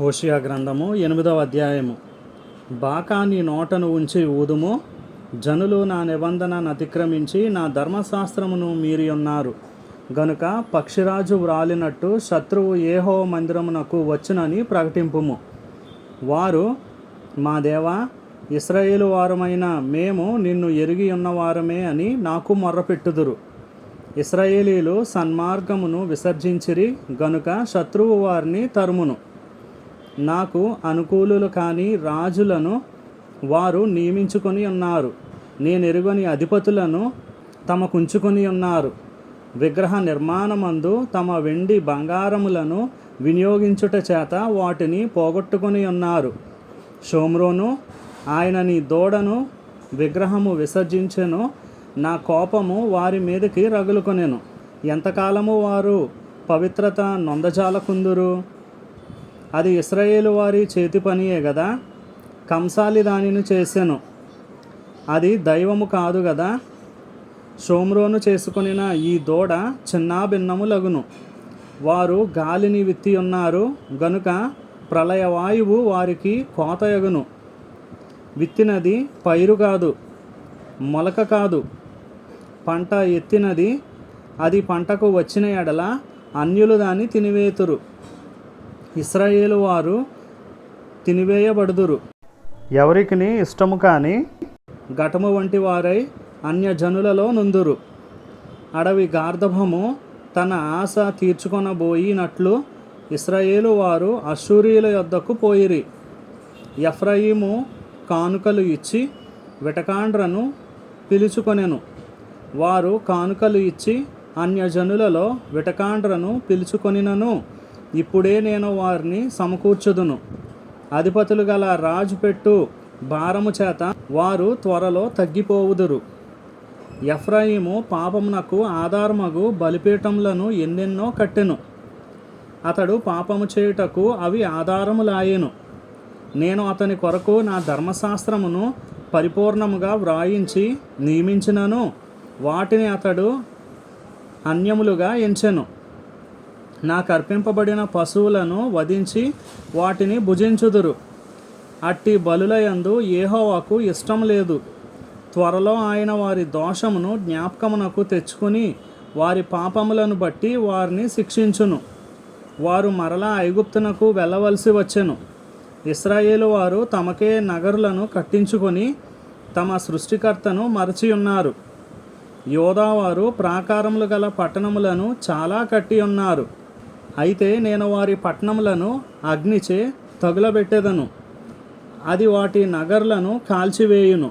హోషియా గ్రంథము ఎనిమిదవ అధ్యాయము. బాకా నీ నోటను ఉంచి ఊదుము జనులు నా నిబంధనను అతిక్రమించి నా ధర్మశాస్త్రమును మీరి ఉన్నారు. గనుక పక్షిరాజు వ్రాలినట్టు శత్రువు ఏహో మందిరమునకు వచ్చునని ప్రకటింపుము. వారు మా దేవా ఇస్రాయేలు వారమైన మేము నిన్ను ఎరిగి ఉన్నవారమే అని నాకు మొర్రపెట్టుదురు. ఇస్రాయేలీలు సన్మార్గమును విసర్జించిరి గనుక శత్రువు వారిని తరుమును. నాకు అనుకూలులు కాని రాజులను వారు నియమించుకొని ఉన్నారు. నేను ఎరుగని అధిపతులను తమకుంచుకొని ఉన్నారు. విగ్రహ నిర్మాణమందు తమ వెండి బంగారములను వినియోగించుట చేత వాటిని పోగొట్టుకొని ఉన్నారు. షోమ్రోను ఆయన నీ దూడను విగ్రహము విసర్జించెను. నా కోపము వారి మీదకి రగులుకొనెను. ఎంతకాలము వారు పవిత్రత నొందజాలకుందురు? అది ఇస్రాయేలు వారి చేతి పనియే కదా కంసాలి దానిని చేసెను. అది దైవము కాదు కదా షోమ్రోను చేసుకొనిన ఈ దూడ చిన్నాభిన్నములగును. వారు గాలిని విత్తి ఉన్నారు గనుక ప్రళయవాయువు వారికి కోతయగును. విత్తినది పైరు కాదు మొలక కాదు. పంట ఎత్తినది అది పంటకు వచ్చిన ఎడల అన్యులు దాన్ని తినివేతురు. ఇస్రాయేలు వారు తినివేయబడుదురు. ఎవరికి ఇష్టము కానీ ఘటము వంటి వారై అన్యజనులలో నుందురు. అడవి గార్ధభము తన ఆశ తీర్చుకొనబోయినట్లు ఇస్రాయేలు వారు అశూరియుల యొద్దకు పోయిరి. ఎఫ్రాయిము కానుకలు ఇచ్చి వెటకాండ్రను పిలుచుకొనెను. వారు కానుకలు ఇచ్చి అన్యజనులలో విటకాండ్రను పిలుచుకొనినను. ఇప్పుడే నేను వారిని సమకూర్చుదును. అధిపతులు గల రాజు పెట్టు భారము చేత వారు త్వరలో తగ్గిపోవుదురు. ఎఫ్రాయిము పాపమునకు ఆధారమగు బలిపీఠములను ఎన్నెన్నో కట్టెను. అతడు పాపము చేయుటకు అవి ఆధారములాయెను నేను అతని కొరకు నా ధర్మశాస్త్రమును పరిపూర్ణముగా వ్రాయించి నియమించినను. వాటిని అతడు అన్యములుగా ఎంచెను. నాకు అర్పింపబడిన పశువులను వధించి వాటిని భుజించుదురు. అట్టి బలులయందు ఏహోవాకు ఇష్టం లేదు. త్వరలో ఆయన వారి దోషమును జ్ఞాపకమునకు తెచ్చుకుని వారి పాపములను బట్టి వారిని శిక్షించును. వారు మరలా ఐగుప్తునకు వెళ్ళవలసి వచ్చెను. ఇస్రాయేలు వారు తమకే నగరులను కట్టించుకొని తమ సృష్టికర్తను మరచి ఉన్నారు యోధావారు ప్రాకారములు గల పట్టణములను చాలా కట్టి ఉన్నారు అయితే నేను వారి పట్టణములను అగ్నిచే తగులబెట్టెదను. అది వాటి నగర్లను కాల్చివేయును.